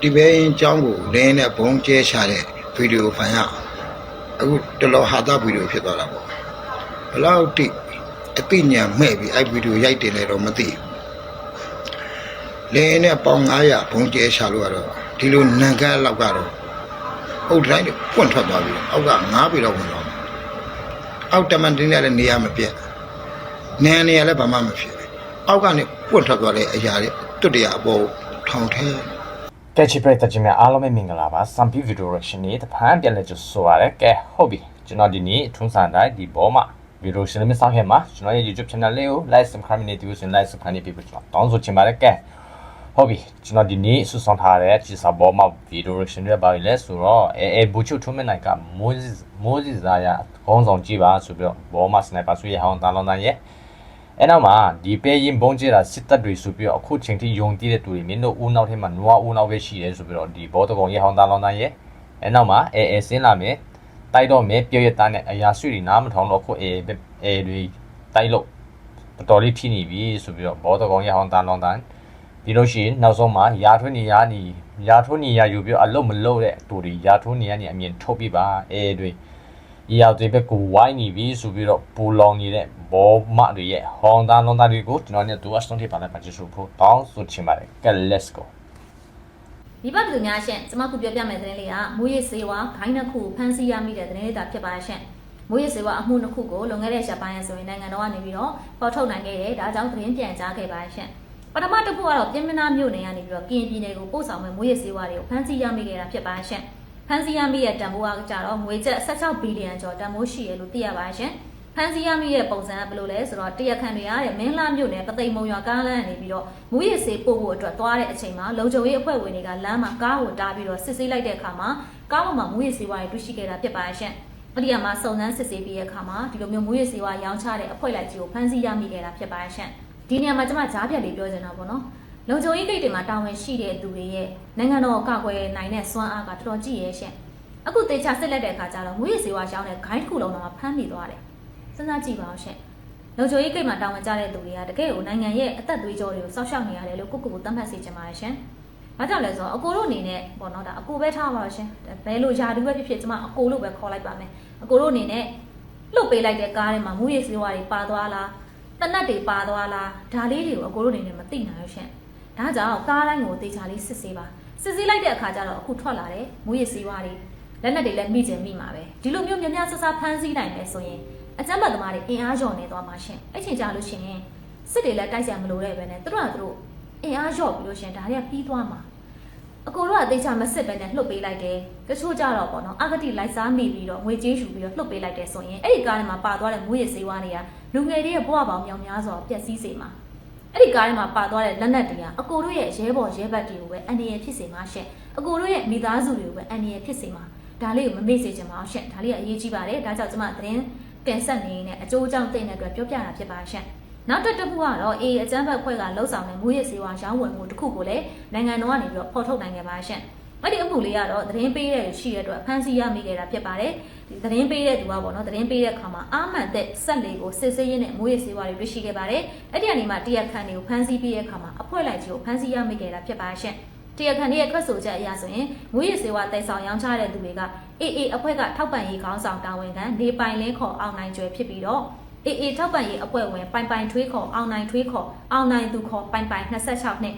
ဒီဘဲရင်ကျောင်းကိုလင်းနဲ့ဘုံကျဲချတဲ့ဗီဒီယိုဖိုင်ကအခုတော်တော်ဟာတာဗီဒီယိုဖြစ်သွားတာပေါ့ဘယ်လောက်တိအသိဉာဏ်မဲ့ပြီးအဲ့ဗီဒီယိုရိုက်တင်လဲတော့မသိဘူးလင်းနဲ့ပေါင်900ဘုံကျဲချလို့ကတော့ဒီလိုနံကတ်လောက်ကတော့အုတ်တိုင်းပွန့်ထွက်သွားပြီအောက်က9ပေတော့ဝင်သွားမှာအောက်တမန်တင်းလည်းနေရာမပြတ်နန်းနေရာလည်းဘာမှမဖြစ်အောက်ကနေပွန့်ထွက်သွားတဲ့အရာတွေတွတ်တရအပေါ်ထောင်ထဲ ကဲချစ်ပရိသတ်ကြီးများအားလုံးပဲမင်္ဂလာပါစံပြဗီဒီယိုရက်ရှင်လေးတဖန်ပြန်လဲကြဆိုရတဲ့ကဲဟုတ်ပြီကျွန်တော်ဒီနေ့ထွန်းစံတိုင်းဒီဘောမှာဗီဒီယိုရှင်လေးမစားခင်မှာကျွန်တော်ရဲ့ YouTube channel လေးကို like subscribe နေတူဆိုရင် like subscribe နေပြီးပြကျွန်တော်တောင်းဆိုချင်ပါတယ်ကဲဟုတ်ပြီကျွန်တော်ဒီနေ့ဆူဆောင်ထားတဲ့ချစ်စာဘောမှာဗီဒီယိုရက်ရှင်တွေပါလဲဆိုတော့အဲအဲဘူချုထုံးမနိုင်ကမိုးစစ်မိုးစစ်သားရခေါင်းဆောင်ကြည့်ပါဆိုပြီးတော့ဘောမှာစနိုက်ပါဆွေးရအောင်တာလောင်းတန်းရဲ့ အဲ့နောက်မှာဒီပဲရင်ဘုံကျဲတာစစ်တပ်တွေဆိုပြီးတော့အခုချိန်ထိယုံတည်တဲ့သူတွေမင်းတို့ဦးနောက်ထဲမှာနွားဦးနောက်ပဲရှိတယ်ဆိုပြီးတော့ဒီဘောတကောင်ရဲ့ဟောင်းသားလောင်းသားရဲ့အဲ့နောက်မှာအဲအဲဆင်းလာမယ်တိုက်တော့မယ်ပြောရသားနဲ့အရာဆွေတွေနားမထောင်တော့ခုအဲအဲတွေတိုက်လို့တော်တော်လေးဖြစ်နေပြီဆိုပြီးတော့ဘောတကောင်ရဲ့ဟောင်းသားလောင်းသားဒီလို့ရှိရင်နောက်ဆုံးမှာရာထွန်းနေရာနီရာထွန်းနေရာယူပြီးတော့အလုတ်မလုတ်တဲ့သူတွေရာထွန်းနေရာနေအမြင်ထုတ်ပြပါအဲတွေ ဒီရောက်တဲ့ဘက်ကိုဝိုင်းနေပြီဆိုပြီးတော့ပူလောင်နေတဲ့ဘောမတွေရဲ့ဟောင်းသားလုံးသားတွေကိုကျွန်တော်နဲ့တူအစတုံးထိပါလိုက်ပါချစ်ဆိုဖို့တောင်းဆိုချင်ပါတယ်ကဲ let's go ဒီဘက်သူများရှင်ကျွန်မခုပြောပြမယ့်သတင်းလေးကမိုးရစ်စေဝါဂိုင်းနှစ်ခုဖမ်းဆီးရမိတဲ့သတင်းလေးသာဖြစ်ပါရှင်မိုးရစ်စေဝါအမှုနှစ်ခုကိုလွန်ခဲ့တဲ့ရက်ပိုင်းဆိုရင်နိုင်ငံတော်ကနေပြီးတော့ပေါ်ထုတ်နိုင်ခဲ့တယ်ဒါကြောင့်သတင်းပြန်ကြားခဲ့ပါရှင်ပထမတစ်ခုကတော့ပြင်မနာမြို့နယ်ကနေပြီးတော့ကရင်ပြည်နယ်ကိုပို့ဆောင်မဲ့မိုးရစ်စေဝါတွေကိုဖမ်းဆီးရမိခဲ့တာဖြစ်ပါရှင် ဖမ်းဆီးရမိတဲ့တန်ဖိုးကကြတော့ငွေကျပ်16ဘီလီယံကျော်တန်ဖိုးရှိရလို့သိရပါရှင်ဖမ်းဆီးရမိတဲ့ပုံစံကဘယ်လိုလဲဆိုတော့တရခန်တွေရတဲ့မင်းလာမြို့နယ်ပသိမ်မုံရွာကားလမ်းနေပြီးတော့မူရစ်စေးပို့ဖို့အတွက်သွားတဲ့အချိန်မှာလုံခြုံရေးအဖွဲ့ဝင်တွေကလမ်းမှာကားကိုတားပြီးတော့စစ်ဆေးလိုက်တဲ့အခါမှာကားပေါ်မှာမူရစ်စေးဝါးတွေတွေ့ရှိခဲ့တာဖြစ်ပါရဲ့။အဲ့ဒီမှာစုံစမ်းစစ်ဆေးပြီးတဲ့အခါမှာဒီလိုမျိုးမူရစ်စေးဝါးရောင်းချတဲ့အဖွဲ့လိုက်ကြီးကိုဖမ်းဆီးရမိခဲ့တာဖြစ်ပါရဲ့။ဒီနေရာမှာကျွန်မကြားပြတ်လေးပြောချင်တာပေါ့နော်။ လုံခြုံရေးဂိတ်တွေမှာတာဝန်ရှိတဲ့သူတွေရဲ့နိုင်ငံတော်ကာကွယ်နိုင်တဲ့စွမ်းအားကတော်တော်ကြီးရဲ့ရှင့်။အခုတေချာစစ်လက်တဲ့အခါကျတော့မူရစ်စေးဝါးရောင်းတဲ့ဂိုင်းတစ်ခုလုံးတော့ဖမ်းမိသွားတယ်။စဉ်းစားကြည့်ပါအောင်ရှင့်။လုံခြုံရေးကိတ်မှာတာဝန်ကျတဲ့သူတွေကတကယ်ကိုနိုင်ငံရဲ့အသက်သွေးကြောတွေကိုစောက်ရှောက်နေရတယ်လို့ကိုကိုကိုသတ်မှတ်စေချင်ပါတယ်ရှင်။ဘာကြောင့်လဲဆိုတော့အကိုတို့အနေနဲ့ပေါ့နော်ဒါအကိုပဲထားပါတော့ရှင်။ဘယ်လိုယာတူပဲဖြစ်ဖြစ်ကျွန်မအကိုလို့ပဲခေါ်လိုက်ပါမယ်။အကိုတို့အနေနဲ့လွတ်ပေးလိုက်တဲ့ကားထဲမှာမူရည်စေဝါတွေပါသွားလား။တနတ်တွေပါသွားလား။ဒါလေးတွေကိုအကိုတို့အနေနဲ့မသိနိုင်ဘူးရှင်။ ဒါကြောင့်ကားတိုင်းကိုတေချာလေးစစ်ဆေးပါ။စစ်ဆေးလိုက်တဲ့အခါကျတော့အခုထွက်လာတယ်မူရည်စေဝါတွေလက်နက်တွေလည်းမိကျင်မိမှာပဲ။ဒီလိုမျိုးမြများဆဆဖမ်းဆီးနိုင်တယ်ဆိုရင်အကြမ်းဖက်သမားတွေအင်အားလျော့နေသွားမှာရှင်အဲ့ချိန်ကြလို့ရှိရင်စစ်တွေလည်းတိုက်ကြမလို့တဲ့ပဲနဲ့သူတို့ကသူတို့အင်အားလျော့ပြီးလို့ရှင်ဒါတွေကပြီးသွားမှာအကိုတို့ကတေချာမစစ်ပဲနဲ့လှုပ်ပေးလိုက်တယ်တချို့ကြတော့ပေါ့နော်အဂတိလိုက်စားမိပြီးတော့ငွေကြေးယူပြီးတော့လှုပ်ပေးလိုက်တယ်ဆိုရင်အဲ့ဒီကားထဲမှာပါသွားတဲ့မွေးရစေးဝါးတွေကလူငယ်တွေရဲ့ဘဝပေါင်းမြောင်များစွာပျက်စီးစေမှာ အဲ့ဒီကားထဲမှာပါသွားတဲ့လက်နက်တွေကအကိုတို့ရဲ့ရဲဘော်ရဲဘက်တွေကိုပဲအန္တရာယ်ဖြစ်စေမှာရှင့်အကိုတို့ရဲ့မိသားစုတွေကိုပဲအန္တရာယ်ဖြစ်စေမှာဒါလေးကိုမမေ့စေချင်ပါအောင်ရှင့်ဒါလေးကအရေးကြီးပါတယ်ဒါကြောင့်ကျွန်မသတင်းတင်ဆက်နေနဲ့အကျိုးအကြောင်းသိတဲ့အတွက်ပြောပြတာဖြစ်ပါရှင့်နောက်တစ်တစ်ခုကတော့အေးအကျန်းဘက်ဖွဲ့ကလှုပ်ဆောင်တဲ့မူရစ်စေဝါရောင်းဝယ်မှုတစ်ခုကိုလည်းနိုင်ငံတော်ကနေပြီးတော့ဖော်ထုတ်နိုင်ခဲ့ပါရှင့် အဲ့ဒီအမှုလေးကတော့သတင်းပေးတဲ့ရှိတဲ့အတွက်ဖမ်းဆီးရမိခဲ့တာဖြစ်ပါတယ်ဒီသတင်းပေးတဲ့သူကပေါ့နော်သတင်းပေးတဲ့အခါမှာအာမန်တဲ့ဆက်လေးကိုစစ်ဆေးရင်းနဲ့မူရစ်စေဝါတွေတွေ့ရှိခဲ့ပါတယ်အဲ့ဒီအနေမှာတရားခံတွေကိုဖမ်းဆီးပြီးတဲ့အခါမှာအဖွဲ့လိုက်ကြီးကိုဖမ်းဆီးရမိခဲ့တာဖြစ်ပါရှင့်တရားခံရဲ့ထွက်ဆိုချက်အရဆိုရင်မူရစ်စေဝါတိုက်ဆောင်ရောင်းချတဲ့သူတွေကအေးအေးအဖွဲ့ကထောက်ပံ့ရေးခေါင်းဆောင်တာဝန်ခံနေပိုင်လင်းခေါ်အောင်နိုင်ကျွဲဖြစ်ပြီးတော့အေးအေးထောက်ပံ့ရေးအဖွဲ့ဝင်ပိုင်ပိုင်ထွေးခေါ်အောင်နိုင်ထွေးခေါ်အောင်နိုင်သူခေါ်ပိုင်ပိုင်26နှစ်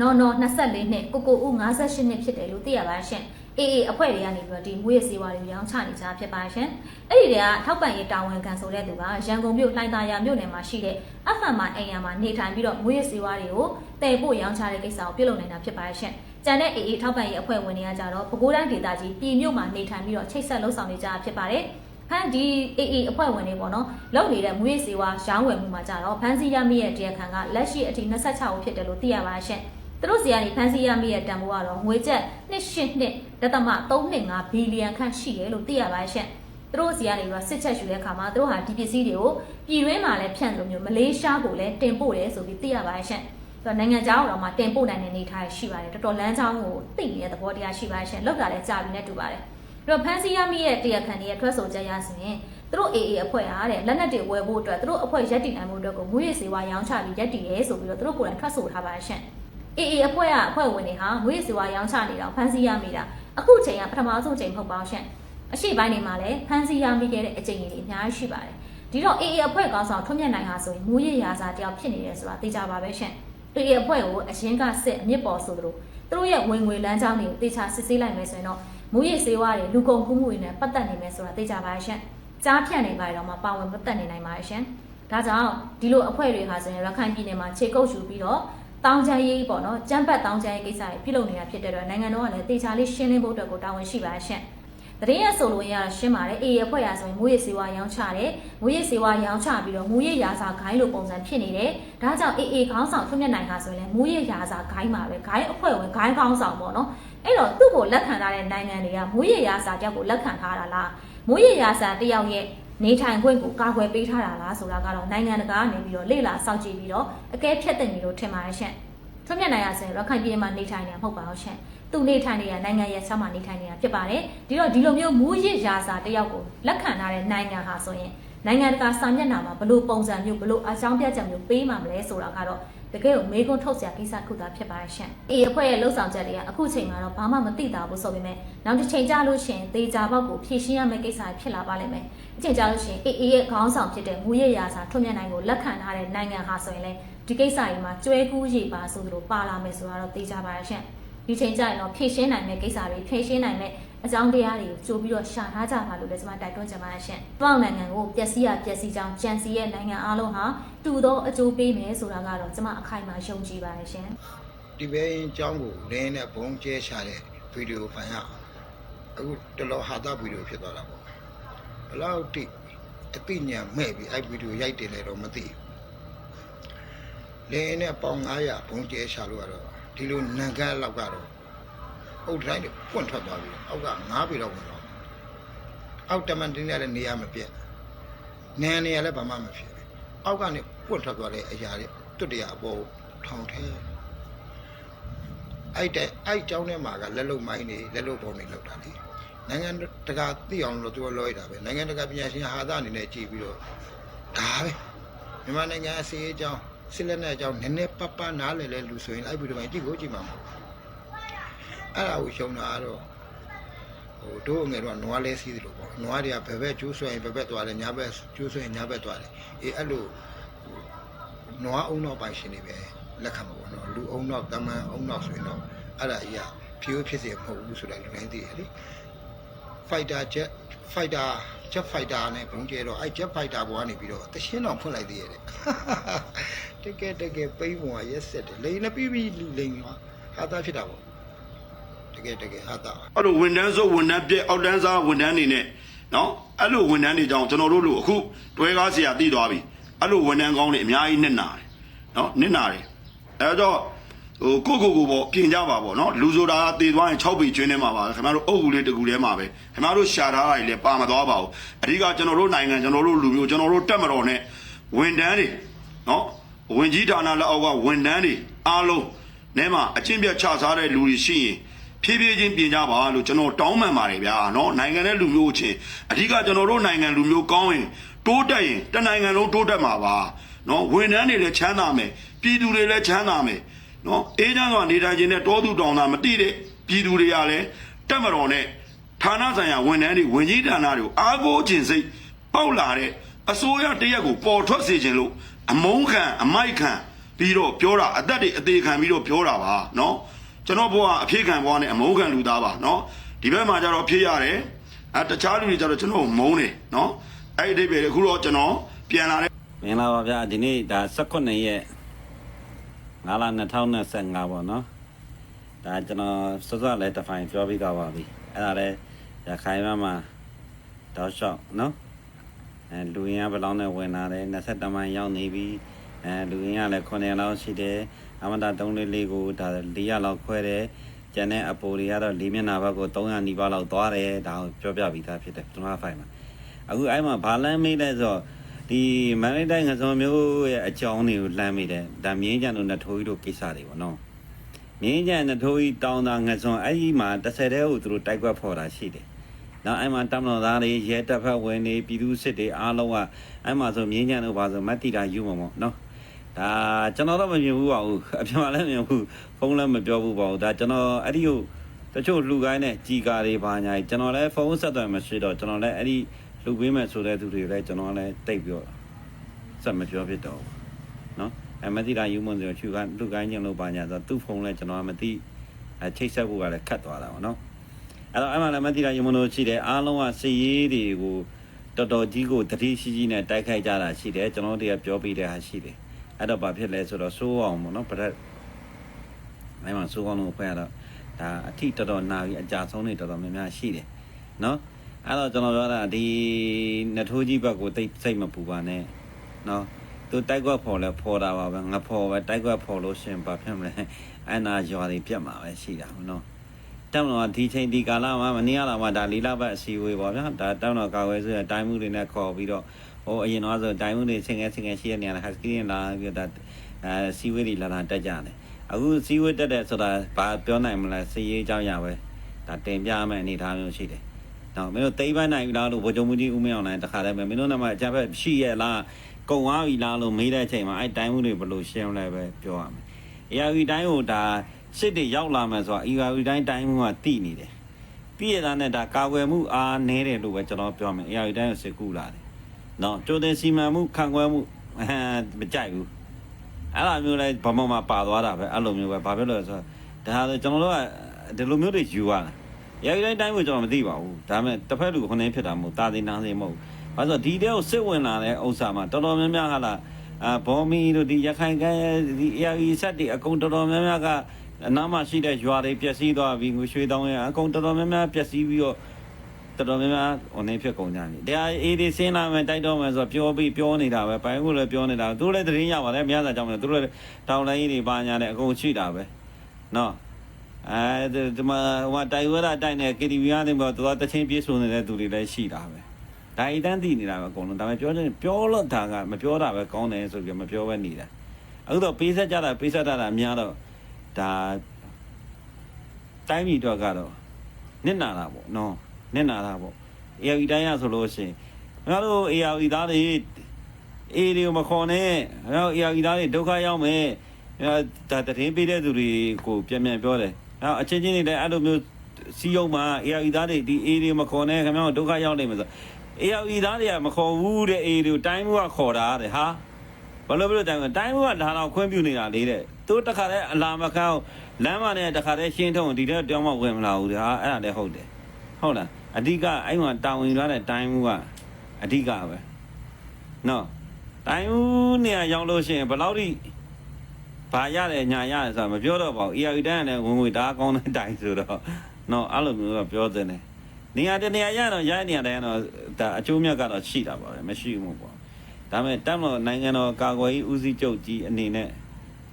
နော်နော်24နှစ်ကိုကိုဦး58နှစ်ဖြစ်တယ်လို့သိရပါရှင်အေးအေးအဖွဲ့တွေကနေပြီးတော့ဒီမွေးရစေဝါတွေရောင်းချနေကြဖြစ်ပါရှင်အဲ့ဒီတည်းကထောက်ပံ့ရေးတာဝန်ခံဆိုတဲ့သူကရန်ကုန်မြို့လှိုင်သာယာမြို့နယ်မှာရှိတဲ့အဖန်မအိမ်ယာမှာနေထိုင်ပြီးတော့မွေးရစေဝါတွေကိုတည်ဖို့ရောင်းချတဲ့ကိစ္စကိုပြုလုပ်နေတာဖြစ်ပါရှင်ကျန်တဲ့ AA ထောက်ပံ့ရေးအဖွဲ့ဝင်တွေကကြတော့ပဲခူးတိုင်းဒေသကြီးပြည်မြို့မှာနေထိုင်ပြီးတော့ချိတ်ဆက်လှုပ်ဆောင်နေကြတာဖြစ်ပါတယ်။ဖန်ဒီ AA အဖွဲ့ဝင်တွေပေါ့နော်လုပ်နေတဲ့မွေးစေဝါရောင်းဝယ်မှုမှာကြတော့ဖန်စီရမိရဲ့တရားခံကလက်ရှိအထိ26ဦးဖြစ်တယ်လို့သိရပါရှင့်။ သူတို့စီကနေဖန်စီရမိရဲ့တန်ဖိုးကတော့ငွေကျပ်282ဒသမ325ဘီလီယံခန့်ရှိတယ်လို့သိရပါရှင့်။သူတို့စီကနေပြီးစစ်ချက်ယူတဲ့အခါမှာသူတို့ဟာဒီပစ္စည်းတွေကိုပြည်တွင်းမှာလည်းဖြန့်လို့မျိုးမလေးရှားကိုလည်းတင်ပို့တယ်ဆိုပြီးသိရပါရှင့်။ဆိုတော့နိုင်ငံခြားတော့မှတင်ပို့နိုင်တဲ့နေထားရှိပါတယ်တော်တော်လမ်းကြောင်းကိုသိနေတဲ့သဘောတရားရှိပါရှင်လောက်တာလည်းကြာပြီနဲ့တူပါတယ်အဲ့တော့ဖန်စီရမိရဲ့တရားခံတွေရဲ့ထွက်ဆိုချက်ရဆိုရင်သူတို့ AA အဖွဲ့အားတဲ့လက်နက်တွေဝယ်ဖို့အတွက်သူတို့အဖွဲ့ရက်တည်နိုင်မှုအတွက်ကိုမွေးရစေဝါရောင်းချပြီးရက်တည်ရဲဆိုပြီးတော့သူတို့ကိုယ်တိုင်ထွက်ဆိုထားပါရှင် အေအေအဖွဲ့ကအဖွဲ့ဝင်တွေဟာငွေစီဝါရောင်းချနေတာဖမ်းဆီးရမိတာအခုချိန်ကပထမဆုံးချိန်မဟုတ်ပါဘူးရှင်အရှိပိုင်းတွေမှာလည်းဖမ်းဆီးရမိခဲ့တဲ့အချိန်တွေအများကြီးရှိပါတယ်ဒီတော့အေအေအဖွဲ့ကောင်းဆောင်ထွန်းမြတ်နိုင်ဟာဆိုရင်မူရရရာစာတယောက်ဖြစ်နေတယ်ဆိုတာသိကြပါပဲရှင်အေအေအဖွဲ့ကိုအရင်ကစစ်အမြင့်ပေါ်ဆိုသလိုသူတို့ရဲ့ဝင်ငွေလမ်းကြောင်းတွေကိုတေချာစစ်ဆေးလိုက်မယ်ဆိုရင်တော့မူရစေဝါတွေလူကုန်ကူးမှုတွေနဲ့ပတ်သက်နေမယ်ဆိုတာသိကြပါရဲ့ရှင်ကြားဖြတ်နေပါတော့မှပါဝင်ပတ်သက်နေနိုင်ပါရဲ့ရှင်ဒါကြောင့်ဒီလိုအဖွဲ့တွေဟာဆိုရင်ရခိုင်ပြည်နယ်မှာခြေကုပ်ယူပြီးတော့ တောင်းချမ်းရေးပေါ့နော်ကြမ်းပတ်တောင်းချမ်းရေးကိစ္စတွေပြုလုပ်နေတာဖြစ်တဲ့အတွက်နိုင်ငံတော်ကလည်းတေချာလေးရှင်းလင်းဖို့အတွက်ကိုတာဝန်ရှိပါရှင့်။တရင်ရဆိုလို့ရရှင်းပါတယ်အေးအဖွဲ့ရဆိုရင်မူရစေဝါရောင်းချတယ်မူရစေဝါရောင်းချပြီးတော့မူရရာစာဂိုင်းလိုပုံစံဖြစ်နေတယ်။ဒါကြောင့်အေးအေးခေါင်းဆောင်ထွန်းမြတ်နိုင်ဟာဆိုရင်လည်းမူရရာစာဂိုင်းမှာပဲဂိုင်းအဖွဲ့ဝင်ဂိုင်းခေါင်းဆောင်ပေါ့နော်။အဲ့တော့သူ့ကိုလက်ခံထားတဲ့နိုင်ငံတွေကမူရရာစာတယောက်ကိုလက်ခံထားတာလား။မူရရာစာတယောက်ရဲ့ နေထိုင်ခွင့်ကိုကာကွယ်ပေးထားတာလားဆိုတာကတော့နိုင်ငံတကာကနေပြီးတော့လေ့လာစောင့်ကြည့်ပြီးတော့အကဲဖြတ်တင်နေလို့ထင်ပါတယ်ရှင့်။ထွန်းမြတ်နိုင်ရဆိုရင်ရခိုင်ပြည်နယ်မှာနေထိုင်နေတာမဟုတ်ပါဘူးရှင်။သူနေထိုင်နေတာနိုင်ငံရဲ့ဆောင်းမှာနေထိုင်နေတာဖြစ်ပါတယ်။ဒီတော့ဒီလိုမျိုးမူရစ်ရာစာတယောက်ကိုလက်ခံထားတဲ့နိုင်ငံဟာဆိုရင်နိုင်ငံတကာစာမျက်နှာမှာဘလို့ပုံစံမျိုးဘလို့အကြောင်းပြချက်မျိုးပေးမှမလဲဆိုတာကတော့ တကယ်ကိုမေးခွန်းထုတ်စရာကိစ္စတစ်ခုသာဖြစ်ပါတယ်ရှင်။အေးအဖွဲ့ရဲ့လှုပ်ဆောင်ချက်တွေကအခုချိန်မှာတော့ဘာမှမသိတာဘူးဆိုပေမဲ့နောက်တစ်ချိန်ကြာလို့ရှိရင်သေချာပေါက်ကိုဖြည့်ရှင်းရမယ့်ကိစ္စဖြစ်လာပါလိမ့်မယ်။အချိန်ကြာလို့ရှိရင်အေးအေးရဲ့ခေါင်းဆောင်ဖြစ်တဲ့မူရစ်ရာစာထွန်းမြတ်နိုင်ကိုလက်ခံထားတဲ့နိုင်ငံဟာဆိုရင်လည်းဒီကိစ္စကြီးမှာကျွဲကူးရေပါဆိုသလိုပါလာမယ်ဆိုတာတော့သိကြပါရဲ့ရှင့် ဒီချိန်ကျရင်တော့ဖြည့်ရှင်းနိုင်မယ့်ကိစ္စတွေဖြည့်ရှင်းနိုင်မယ့်အကြောင်းတရားတွေကိုကြိုပြီးတော့ရှာထားကြပါလို့လည်းကျွန်မတိုက်တွန်းချင်ပါရဲ့ရှင့်။ပေါ့နိုင်ငံကိုပျက်စီးရပျက်စီးကြောင်းကြံစီရဲ့နိုင်ငံအားလုံးဟာတူသောအကျိုးပေးမယ်ဆိုတာကတော့ကျွန်မအခိုင်အမာယုံကြည်ပါရဲ့ရှင်။ဒီဘဲရင်အကြောင်းကိုလင်းနဲ့ဘုံကျဲရှာတဲ့ဗီဒီယိုဖိုင်ကအခုတော်တော်ဟာတာဗီဒီယိုဖြစ်သွားတာပေါ့ဘယ်လောက်တိအသိဉာဏ်မဲ့ပြီးအဲ့ဗီဒီယိုရိုက်တယ်လေတော့မသိဘူးလင်းနဲ့ပေါင်900ဘုံကျဲရှာလို့ကတော့ ဒီလိုနံကန်းလောက်ကတော့အုတ်တိုင်းတွေပွန့်ထွက်သွားပြီအောက်က9ပြီတော့ဝင်တော့အောက်တမန်တင်းနဲ့လည်းနေရမပြတ်နန်းနေရလည်းဘာမှမဖြစ်အောက်ကနေပွန့်ထွက်သွားတဲ့အရာတွေတွတ်တရအပေါ်ထောင်ထဲ အဲ့တဲ့အဲ့เจ้าထဲမှာကလက်လုံမိုင်းနေလက်လုံပုံနေလောက်တာလေနိုင်ငံတကာသိအောင်လို့သူကလောရတာပဲနိုင်ငံတကာပညာရှင်ဟာသအနေနဲ့ကြည်ပြီးတော့ဒါပဲမြန်မာနိုင်ငံအစီအကြောင်း စစ်လက်နဲ့အကြောင်းနည်းနည်းပပနားလည်လဲလူဆိုရင်အဲ့ဗီဒီယိုပိုင်းကြည့်ကိုကြည့်မှာမဟုတ်အဲ့ဒါကိုရှုံတာကတော့ဟိုတို့ငယ်တော့နွားလဲစီးသလိုပေါ့နွားတွေကဘယ်ဘက်ကျိုးဆွဲရင်ဘယ်ဘက်သွားတယ်ညာဘက်ကျိုးဆွဲရင်ညာဘက်သွားတယ်အေးအဲ့လိုနွားအုံနောက်ပိုင်ရှင်တွေပဲလက်ခံမှာပေါ့နော်လူအုံနောက်တမန်အုံနောက်ဆိုရင်တော့အဲ့ဒါကြီးကဖြိုးဖြစ်စေမဟုတ်ဘူးဆိုတာလူတိုင်းသိတယ်လေ fighter jet fighter jet fighter နဲ့ဘုံကျဲတော့အဲ့ jet fighter ဘောကနေပြီးတော့တရှင်းတော်ဖွင့်လိုက်သေးရတယ်တကယ်တကယ်ပိန်းပေါ်ရက်ဆက်တယ်လိန်လည်းပြီးပြီးလိန်သွားဟာတာဖြစ်တာပေါ့တကယ်တကယ်ဟာတာအဲ့လိုဝန်ထမ်းဆိုဝန်ထမ်းပြက်အောက်တန်းစားဝန်ထမ်းနေနဲ့နော်အဲ့လိုဝန်ထမ်းတွေကြောင့်ကျွန်တော်တို့လိုအခုတွဲကားဆရာတည်သွားပြီအဲ့လိုဝန်ထမ်းကောင်းတွေအများကြီးနစ်နာတယ်နော်နစ်နာတယ်အဲတော့ ဟိုကိုကိုကိုပေါ့ပြင်ကြပါပေါ့နော်လူဆိုတာကတေသွားရင်6ပေကျွင်းထဲမှာပါခင်ဗျားတို့အုပ်ကူလေးတကူထဲမှာပဲခင်ဗျားတို့ရှာထားတာကြီးလည်းပါမသွားပါဘူးအဓိကကျွန်တော်တို့နိုင်ငံကျွန်တော်တို့လူမျိုးကျွန်တော်တို့တက်မတော်နဲ့ဝန်တန်းတွေနော်ဝန်ကြီးဌာနလက်အောက်ကဝန်တန်းတွေအားလုံးနဲ့မှာအချင်းပြတ်ချစားတဲ့လူတွေရှိရင်ဖြည်းဖြည်းချင်းပြင်ကြပါလို့ကျွန်တော်တောင်းပန်ပါတယ်ဗျာနော်နိုင်ငံရဲ့လူမျိုးချင်းအဓိကကျွန်တော်တို့နိုင်ငံလူမျိုးကောင်းရင်တိုးတက်ရင်တနိုင်ငံလုံးတိုးတက်မှာပါနော်ဝန်ထမ်းတွေလည်းချမ်းသာမယ်ပြည်သူတွေလည်းချမ်းသာမယ် နော်အေးချမ်းစွာနေထိုင်ခြင်းနဲ့တောသူတောင်သားမတိတဲ့ပြည်သူတွေကလည်းတက်မတော်နဲ့ဌာနဆိုင်ရာဝန်ထမ်းတွေဝန်ကြီးဌာနတွေအားကိုးခြင်းစိတ်ပေါက်လာတဲ့အစိုးရတရက်ကိုပေါ်ထွက်စေခြင်းလို့အမုန်းခံအမိုက်ခံပြီးတော့ပြောတာအသက်တွေအသေးခံပြီးတော့ပြောတာပါနော်ကျွန်တော်ဘဝအဖြေခံဘဝနဲ့အမုန်းခံလူသားပါနော်ဒီဘက်မှာကျတော့ဖြေရတယ်အဲတခြားလူတွေကျတော့ကျွန်တော်မုန်းတယ်နော်အဲ့ဒီအဓိပ္ပာယ်အခုတော့ကျွန်တော်ပြန်လာတယ်မင်္ဂလာပါဗျာဒီနေ့ဒါ18ရက် 9လ2025ပေါ့နော်ဒါကျွန်တော်စောစောလည်းတစ်ဖိုင်ပြောပြီးတော့ပါပြီအဲ့ဒါလည်းရခိုင်ဘက်မှာတောက်လျှောက်နော်အဲလူရင်းကဘယ်လောက်နဲ့ဝင်လာတယ်20တမန်ရောက်နေပြီအဲလူရင်းကလည်း9လောက်ရှိတယ်အမတာ344ကိုဒါ400လောက်ခွဲတယ်ကျန်တဲ့အပိုတွေကတော့၄မျက်နှာဘက်ကို300နီးပါးလောက်သွားတယ်ဒါကိုပြောပြပြီးသားဖြစ်တယ်ပထမဖိုင်မှာအခုအဲ့မှာဘာလမ်းမေးလဲဆိုတော့ ဒီမန္တလေးတိုင်းငစုံမျိုးရဲ့အကြောင်းတွေကိုလှမ်းမိတယ်ဒါမြင်းကြံတို့နထိုးကြီးတို့ကိစ္စတွေပေါ့နော်မြင်းကြံနထိုးကြီးတောင်းတာငစုံအဲ့ဒီမှာ30တဲကိုသူတို့တိုက်ကွက်ဖော်တာရှိတယ်နောက်အဲ့မှာတမန်တော်သားတွေရဲတပ်ဖက်ဝင်နေပြည်သူစစ်တွေအားလုံးကအဲ့မှာဆိုမြင်းကြံတို့ပါဆိုမတ်တီတာယူမှာပေါ့နော်ဒါကျွန်တော်တော့မမြင်ဘူးပါဘူးအပြင်မှာလည်းမမြင်ဘူးဖုန်းလည်းမပြောဘူးပါဘူးဒါကျွန်တော်အဲ့ဒီကိုတချို့လူကိုင်းနဲ့ជីကာတွေပါညာကြီးကျွန်တော်လည်းဖုန်းဆက်သွယ်မရှိတော့ကျွန်တော်လည်းအဲ့ဒီ လူပေးမဲ့ဆိုတဲ့သူတွေလည်းကျွန်တော်လည်းတိတ်ပြောဆက်မပြောဖြစ်တော့ဘူးเนาะအမတိတာယူမွန်ဆိုချူကလူကိုင်းချင်းလို့ပါညာဆိုသူ့ဖုန်းလည်းကျွန်တော်မသိအချိတ်ဆက်ဖို့ကလည်းခတ်သွားတာပေါ့နော်အဲ့တော့အမှလည်းမတိတာယူမွန်တို့ရှိတယ်အားလုံးကစီရေးတွေကိုတော်တော်ကြီးကိုတတိရှိရှိနဲ့တိုက်ခိုက်ကြတာရှိတယ်ကျွန်တော်တို့ကပြောပြတဲ့ဟာရှိတယ် အဲ့တော့ဘာဖြစ်လဲဆိုတော့စိုးအောင်ပေါ့နော်ပရက်အဲ့မှာစိုးအောင်လို့ဖွဲ့ရတော့ဒါအထိတော်တော်နာပြီးအကြဆုံးနေတော်တော်များများရှိတယ်နော် အဲ့တော့ကျွန်တော်ပြောတာဒီနထိုးကြီးဘက်ကိုတိတ်စိတ်မပူပါနဲ့နော်သူတိုက်ကွက်ဖော်လဲဖော်တာပါပဲငါဖော်ပဲတိုက်ကွက်ဖော်လို့ရှရင်ဘာဖြစ်မလဲအဲ့နာရွာတွေပြတ်မှာပဲရှိတာနော်တောင်းတော့ဒီချိန်ဒီကာလမှာမနေ့ကလာမှဒါလီလာဘက်အစီအဝေးပေါ့ဗျာဒါတောင်းတော့ကာဝဲဆိုရတိုင်းမှုတွေနဲ့ခေါ်ပြီးတော့ဟိုအရင်တော့ဆိုတိုင်းမှုတွေဆင်ငယ်ဆင်ငယ်ရှိတဲ့နေရာဟက်စကီးလာပြီးတော့ဒါအဲစီဝေးတွေလာလာတက်ကြတယ်အခုစီဝေးတက်တဲ့ဆိုတာဘာပြောနိုင်မလဲစီရေးအကြောင်းရပဲဒါတင်ပြမယ်အနေထားမျိုးရှိတယ် တော့မင်းတို့တိမ့်ပန်းနိုင်ပြီလားလို့ဗိုလ်ချုပ်မှုကြီးဦးမင်းအောင်လိုင်းတခါတည်းပဲမင်းတို့ကမှအကြမ်းဖက်ရှိရဲ့လားကုံသွားပြီလားလို့မေးတဲ့အချိန်မှာအဲ့တိုင်းမှုတွေဘယ်လိုရှင်းလဲပဲပြောရမယ် ARV တိုင်းကိုဒါစစ်တွေရောက်လာမယ်ဆိုတာ ARV တိုင်းတိုင်းမှုကတိနေတယ်ပြည်ရတာနဲ့ဒါကာကွယ်မှုအားနည်းတယ်လို့ပဲကျွန်တော်ပြောမယ် ARV တိုင်းကိုစစ်ကူလာတယ်နော်ကြိုတင်စီမံမှုခံကွယ်မှုအဲမကြိုက်ဘူးအဲ့လိုမျိုးလဲဘာမှမပါသွားတာပဲအဲ့လိုမျိုးပဲဘာဖြစ်လို့လဲဆိုတော့ဒါဆိုကျွန်တော်တို့ကဒီလိုမျိုးတွေယူရတာ ARV တိုင်းတိုင်းကိုကျွန်တော်မသိပါဘူးဒါပေမဲ့တစ်ဖက်လူခုနေဖြစ်တာမဟုတ်တာတင်နာစင်မဟုတ်ဘာလို့ဒီတဲကိုစစ်ဝင်လာတဲ့ဥစ္စာမှာတော်တော်များများဟာလားအာဘောမီတို့ဒီရခိုင်ကဲဒီ ARV ဆက်တွေအကုန်တော်တော်များများကအနားမှာရှိတဲ့ရွာတွေပျက်စီးသွားပြီးငွေရွှေတောင်းရအကုန်တော်တော်များများပျက်စီးပြီးတော့တော်တော်များများဟိုနေဖြစ်ကုန်ကြတယ်။တရားအေးဒီစင်းလာမယ်တိုက်တော့မယ်ဆိုတော့ပြောပြီးပြောနေတာပဲ။ဘိုင်းကိုလည်းပြောနေတာသူတို့လည်းသတင်းရပါတယ်များစားကြောင်းလည်းသူတို့လည်းတောင်းလိုင်းတွေပါညာတယ်အကုန်ရှိတာပဲ။နော် အဲဒီမှာဟိုတိုင်ဝဲတာတိုင်နေ KTV ကနေပြီးတော့တချင်းပြေးဆိုနေတဲ့သူတွေလည်းရှိတာပဲ။ဒါအတန်းတည်နေတာပဲအကုန်လုံးဒါပေမဲ့ပြောချင်ပြောလို့တာကမပြောတာပဲကောင်းတယ်ဆိုပြီးမပြောဘဲနေတာအခုတော့ပေးဆက်ကြတာပေးဆက်တာတာများတော့ဒါတိုင်းပြည်တော့ကတော့နစ်နာတာပေါ့နော်နစ်နာတာပေါ့ AR တိုင်းရဆိုလို့ရှိရင်ငါတို့ AR သားတွေအေးတွေကိုမခေါ်နဲ့ငါတို့ AR သားတွေဒုက္ခရောက်မယ်ဒါတရင်ပေးတဲ့သူတွေကိုပြန်ပြန်ပြောတယ် နောက်အချင်းချင်းတွေလည်းအဲ့လိုမျိုးစီယုံမှာ AR သားတွေဒီအေးတွေမခေါ်နဲ့ခင်ဗျားတို့ဒုက္ခရောက်နေမှာဆို AR သားတွေကမခေါ်ဘူးတဲ့အေးတွေကိုတိုင်းမှုကခေါ်တာတဲ့ဟာဘာလို့ဘလို့တိုင်းမှုတိုင်းမှုကဒါတော့ခွင့်ပြုနေတာလေတဲ့သူတခါတည်းအလာမကောင်းလမ်းမနဲ့တခါတည်းရှင်းထုံဒီတဲ့တောင်းမဝင်မလာဘူးတဲ့ဟာအဲ့ဒါလည်းဟုတ်တယ်ဟုတ်လားအဓိကအဲ့မှာတာဝန်ယူရတဲ့တိုင်းမှုကအဓိကပဲနော်တိုင်းမှုနေရာရောက်လို့ရှိရင်ဘယ်လောက်ထိ ဘာရတယ်ညာရတယ်ဆိုတာမပြောတော့ပါဘူး AR တိုင်းကလည်းဝင်ဝင်ဒါကောင်းတဲ့တိုင်းဆိုတော့နော်အဲ့လိုမျိုးတော့ပြောတဲ့နေနေရာတနေရာရတော့ရိုက်နေရာတိုင်းတော့ဒါအကျိုးမြတ်ကတော့ရှိတာပါပဲမရှိဘူးပေါ့ဒါပေမဲ့တမ်းတော့နိုင်ငံတော်ကာကွယ်ရေးဦးစီးချုပ်ကြီးအနေနဲ့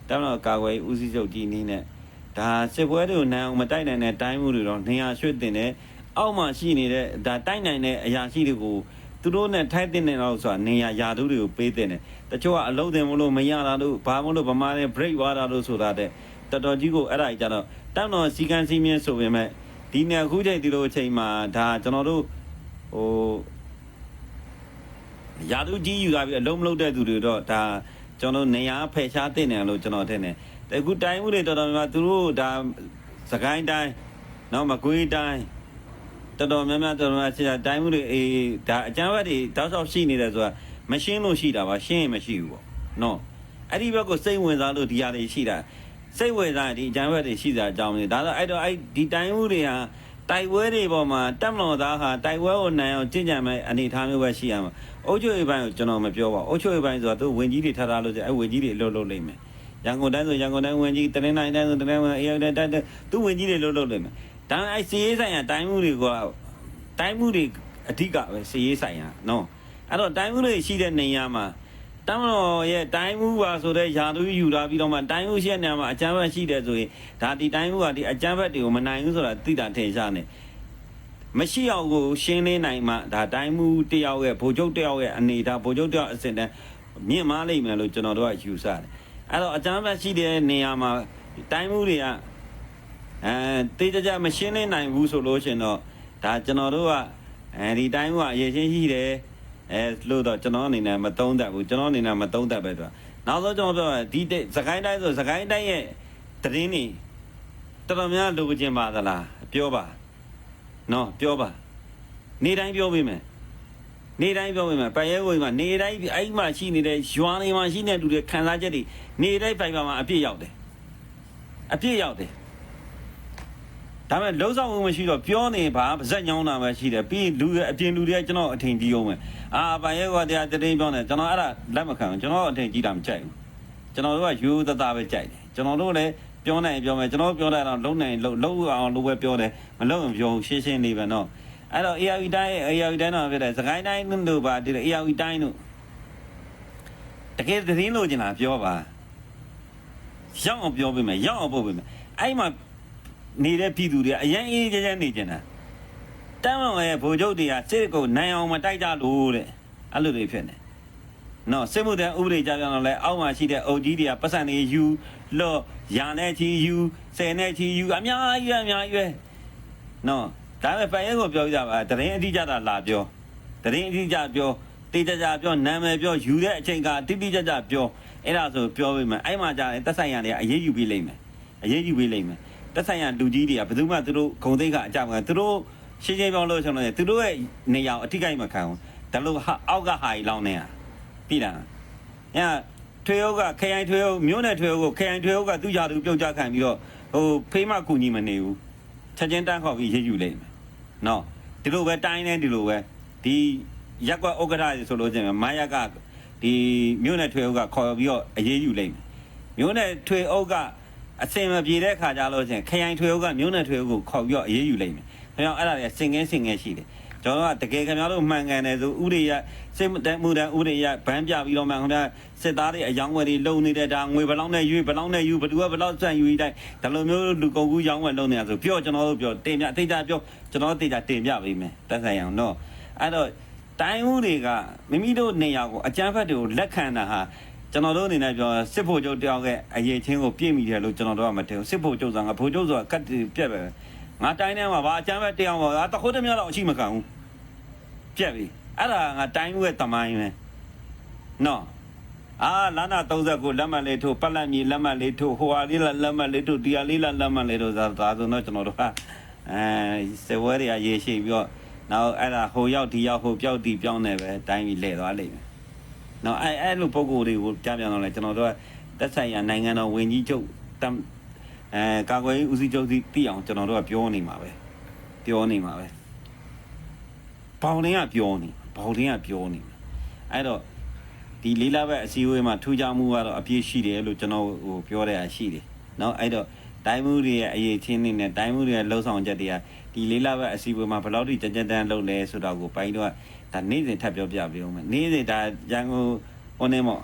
တမ်းတော့ကာကွယ်ရေးဦးစီးချုပ်ကြီးအနေနဲ့ဒါစစ်ပွဲတွေကိုနိုင်အောင်မတိုက်နိုင်တဲ့တိုင်းမှုတွေတော့နေရာရွှေ့တင်တယ်အောက်မှာရှိနေတဲ့ဒါတိုက်နိုင်တဲ့အရာရှိတွေကို သူတို့နဲ့ထိုက်တဲ့နေတော့ဆိုတာနေရာယာတုတွေကိုပေးတဲ့တယ်တချို့ကအလုံးတင်မလို့မရတာလို့ဘာမလို့ဗမာနဲ့ break သွားတာလို့ဆိုတာတဲ့တော်တော်ကြီးကိုအဲ့ဒါကြီးကြတော့တမ်းတော့စီကံစီမင်းဆိုပေမဲ့ဒီနေ့အခုချိန်ဒီလိုအချိန်မှာဒါကျွန်တော်တို့ဟိုယာတုကြီးယူလာပြီးအလုံးမလုံးတဲ့သူတွေတော့ဒါကျွန်တော်နေရာဖယ်ရှားတင်တယ်လို့ကျွန်တော်ထင်တယ်တကူတိုင်းမှုတွေတော်တော်များများသူတို့ဒါစကိုင်းတိုင်းနောက်မကွေးတိုင်း တော်တော်များများတော်တော်များများချိန်တိုင်းမှုတွေအေးဒါအကျမ်းဘတ်တွေတောက်လျှောက်ရှိနေတယ်ဆိုတာမရှင်းလို့ရှိတာပါရှင်းရင်မရှိဘူးပေါ့နော်အဲ့ဒီဘက်ကိုစိတ်ဝင်စားလို့ဒီဟာတွေရှိတာစိတ်ဝင်စားရင်ဒီအကျမ်းဘတ်တွေရှိတာအကြောင်းလေဒါတော့အဲ့တော့အဲ့ဒီတိုင်းမှုတွေဟာတိုက်ပွဲတွေပေါ်မှာတက်မတော်သားဟာတိုက်ပွဲကိုနိုင်အောင်ကြင်ကြံမဲ့အနေအထားမျိုးပဲရှိရမှာအုတ်ချုပ်ရေးပိုင်းကိုကျွန်တော်မပြောပါဘူးအုတ်ချုပ်ရေးပိုင်းဆိုတာသူဝင်ကြီးတွေထားထားလို့ဆိုအဲ့ဝင်ကြီးတွေအလုပ်လုပ်လိမ့်မယ်ရန်ကုန်တိုင်းဆိုရန်ကုန်တိုင်းဝင်ကြီးတနင်္လာရီတိုင်းဆိုတနင်္လာရီအေးတိုင်းတိုင်းသူဝင်ကြီးတွေလုပ်လုပ်လိမ့်မယ် ဒါပေမဲ့အဲ့စီရေးဆိုင်ရာတိုင်းမှုတွေကတိုင်းမှုတွေအဓိကပဲစီရေးဆိုင်ရာနော်အဲ့တော့တိုင်းမှုတွေရှိတဲ့နေရာမှာတမတော်ရဲ့တိုင်းမှုပါဆိုတဲ့ယာသူယူလာပြီးတော့မှတိုင်းမှုရှိတဲ့နေရာမှာအကြမ်းဖက်ရှိတယ်ဆိုရင်ဒါဒီတိုင်းမှုကဒီအကြမ်းဖက်တွေကိုမနိုင်ဘူးဆိုတာသိတာထင်ရှားနေမရှိအောင်ကိုရှင်းလင်းနိုင်မှဒါတိုင်းမှုတယောက်ရဲ့ဗိုလ်ချုပ်တယောက်ရဲ့အနေဒါဗိုလ်ချုပ်တယောက်အစင်တန်းမြင့်မားလိမ့်မယ်လို့ကျွန်တော်တို့ကယူဆတယ်အဲ့တော့အကြမ်းဖက်ရှိတဲ့နေရာမှာတိုင်းမှုတွေက အဲတေးကြကြမရှင်းလင်းနိုင်ဘူးဆိုလို့ရှင်တော့ဒါကျွန်တော်တို့ကအဲဒီတိုင်းမှုကအရေးချင်းရှိတယ်အဲလို့တော့ကျွန်တော်အနေနဲ့မသုံးတတ်ဘူးကျွန်တော်အနေနဲ့မသုံးတတ်ပဲတော့နောက်ဆုံးကျွန်တော်ပြောရဒီတဲ့စကိုင်းတိုင်းဆိုစကိုင်းတိုင်းရဲ့တရင်နေတော်တော်များလိုချင်ပါသလားပြောပါနော်ပြောပါနေတိုင်းပြောပေးမယ်နေတိုင်းပြောပေးမယ်ပရဲကိုမှာနေတိုင်းအဲ့မှာရှိနေတဲ့ရွာနေမှာရှိနေတဲ့လူတွေခံစားချက်တွေနေတိုင်းဖိုင်ပါမှာအပြည့်ရောက်တယ်အပြည့်ရောက်တယ် ဒါပေမဲ့လုံးဆောင်ဝင်မရှိတော့ပြောနေပါပါဇက်ညောင်းတာပဲရှိတယ်ပြီးလူတွေအပြင်လူတွေကကျွန်တော်အထင်ကြီးအောင်မယ်အာပရဲကတရားတရင်ပြောနေကျွန်တော်အဲ့ဒါလက်မခံဘူးကျွန်တော်အထင်ကြီးတာမကြိုက်ဘူးကျွန်တော်တို့ကယူသသားပဲကြိုက်တယ်ကျွန်တော်တို့လည်းပြောနိုင်ပြောမယ်ကျွန်တော်ပြောတဲ့တော့လုံးနိုင်လုံးလုံးအောင်လို့ပဲပြောတယ်မလုံးရင်ပြောရှင်းရှင်းလေးပဲနော်အဲ့တော့ ARV တိုင်း ARV တိုင်းတော့ဖြစ်တယ်စကိုင်းတိုင်းတို့ပါဒီ ARV တိုင်းတို့တကယ်သတင်းလို့ကျင်တာပြောပါရောက်အောင်ပြောပေးမယ်ရောက်အောင်ပို့ပေးမယ်အဲ့မှာ နေတဲ့ပြည်သူတွေကအရင်အေးကြမ်းကြမ်းနေကျင်တာတမ်းအောင်ရဲ့ဗိုလ်ချုပ်တွေကစစ်ကိုနိုင်အောင်မတိုက်ကြလို့တဲ့အဲ့လိုတွေဖြစ်နေနော်စစ်မှုတန်းဥပဒေကြပြောင်းတော့လဲအောက်မှာရှိတဲ့အုပ်ကြီးတွေကပတ်စံတွေယူလော့ရာနဲ့ချီယူဆယ်နဲ့ချီယူအများကြီးပဲအများကြီးပဲနော်ဒါပေမဲ့ပန်ရဲကိုပြောပြကြပါတရင်အတိအကျတာလာပြောတရင်အတိအကျပြောတေးကြကြပြောနာမည်ပြောယူတဲ့အချိန်ကတိတိကျကျပြောအဲ့ဒါဆိုပြောပေးမယ်အဲ့မှာကြာရင်တက်ဆိုင်ရတွေကအရေးယူပြီးလိမ့်မယ်အရေးယူပြီးလိမ့်မယ် တက်ဆိုင်ရလူကြီးတွေကဘယ်သူမှသူတို့ဂုံသိက္ခာအကြမှာသူတို့ရှင်းရှင်းပြောလို့ဆိုတော့သူတို့ရဲ့နေရာအထိကိမခံဘူးဒါလို့ဟာအောက်ကဟာကြီးလောင်းနေတာပြီလားညာထွေဟုတ်ကခရိုင်ထွေဟုတ်မြို့နယ်ထွေဟုတ်ကိုခရိုင်ထွေဟုတ်ကသူ့ယာတူပြုတ်ကြခံပြီးတော့ဟိုဖေးမကူညီမနေဘူးချက်ချင်းတန်းခေါက်ပြီးရေးယူလိမ့်မယ်နော်ဒီလိုပဲတိုင်းနေဒီလိုပဲဒီရက်ကွက်ဥက္ကဋ္ဌတွေဆိုလို့ချင်းမာရကဒီမြို့နယ်ထွေဟုတ်ကခေါ်ပြီးတော့အရေးယူလိမ့်မယ်မြို့နယ်ထွေဟုတ်က အစင်မပြေတဲ့ခါကြလို့ချင်းခရိုင်ထွေဟုတ်ကမြို့နယ်ထွေဟုတ်ကိုခေါ်ပြီးတော့အရေးယူလိမ့်မယ်ခင်ဗျာအဲ့ဒါတွေစင်ငင်းစင်ငင်းရှိတယ်ကျွန်တော်ကတကယ်ခင်ဗျားတို့မှန်ကန်တယ်ဆိုဥရိယစစ်မှုတန်းမှုတန်းဥရိယဗန်းပြပြီးတော့မှခင်ဗျာစစ်သားတွေအယောင်းဝယ်တွေလုံနေတဲ့ဒါငွေဘယ်လောက်နဲ့ယူဘယ်လောက်နဲ့ယူဘယ်သူကဘယ်လောက်စံယူတိုင်းဒါလိုမျိုးလူကုန်ကူးရောင်းဝယ်လုံနေတာဆိုပြောကျွန်တော်တို့ပြောတင်ပြအသေးချာပြောကျွန်တော်တို့တေချာတင်ပြပေးမယ်တက်ဆိုင်အောင်တော့အဲ့တော့တိုင်းဦးတွေကမိမိတို့နေရာကိုအကြမ်းဖက်တွေကိုလက်ခံတာဟာ ကျွန်တော်တို့အနေနဲ့ပြောစစ်ဖို့ကျုပ်တယောက်ရဲ့အရေးချင်းကိုပြည့်မိတယ်လို့ကျွန်တော်တို့ကမတင်ဘူးစစ်ဖို့ကျုပ်ဆိုတာကဖို့ကျုပ်ဆိုတာကတ်ပြက်ပဲငါတိုင်းထဲမှာဗာအကြမ်းဖက်တရားမှာတခုတည်းများတော့အရှိမခံဘူးပြက်ပြီအဲ့ဒါငါတိုင်းဦးရဲ့တမိုင်းပဲနော်အာလာနာ39လက်မှတ်လေးထိုးပတ်လက်မြေလက်မှတ်လေးထိုးဟိုဟာလေးလက်မှတ်လေးထိုးဒီဟာလေးလက်မှတ်လေးထိုးသာသာဆိုတော့ကျွန်တော်တို့ကအဲစေဝဲတွေကရေရှိပြီးတော့နောက်အဲ့ဒါဟိုရောက်ဒီရောက်ဟိုပြောက်ဒီပြောင်းနေပဲတိုင်းပြီးလဲသွားလိမ့်မယ် နော်အဲ့အဲ့လိုပုံကိုယ်တွေကိုကြားပြန်တော့လဲကျွန်တော်တို့ကတက်ဆိုင်ရာနိုင်ငံတော်ဝင်ကြီးချုပ်တမ်အဲကာကွယ်ရေးဦးစီးချုပ်စီတိအောင်ကျွန်တော်တို့ကပြောနေမှာပဲပြောနေမှာပဲဘောင်လင်းကပြောနေဘောင်လင်းကပြောနေအဲ့တော့ဒီလေးလာဘက်အစည်းအဝေးမှာထူးခြားမှုကတော့အပြည့်ရှိတယ်လို့ကျွန်တော်ဟိုပြောတဲ့အရှိတယ်เนาะအဲ့တော့ တိုင်းမှုတွေရဲ့အရေးချင်းနေနဲ့တိုင်းမှုတွေရဲ့လှုပ်ဆောင်ချက်တွေကဒီလေးလာဘက်အစည်းအဝေးမှာဘယ်လောက်ထိကြကြတန်းလုပ်လဲဆိုတော့ကိုပိုင်းတော့ဒါနေ့စဉ်ထပ်ပြောပြပြအောင်မယ်နေ့စဉ်ဒါရန်ကုန်ဟိုနေမော့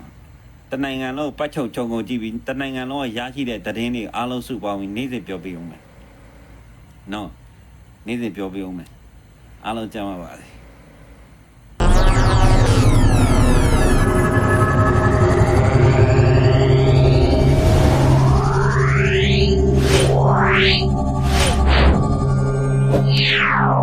တနိုင်ငံလုံးပတ်ချုပ်ခြုံကုန်ကြည့်ပြီးတနိုင်ငံလုံးကရရှိတဲ့သတင်းတွေအားလုံးစုပေါင်းပြီးနေ့စဉ်ပြောပြအောင်မယ်နော်နေ့စဉ်ပြောပြအောင်မယ်အားလုံးကြမ်းပါပါစေ Yeah.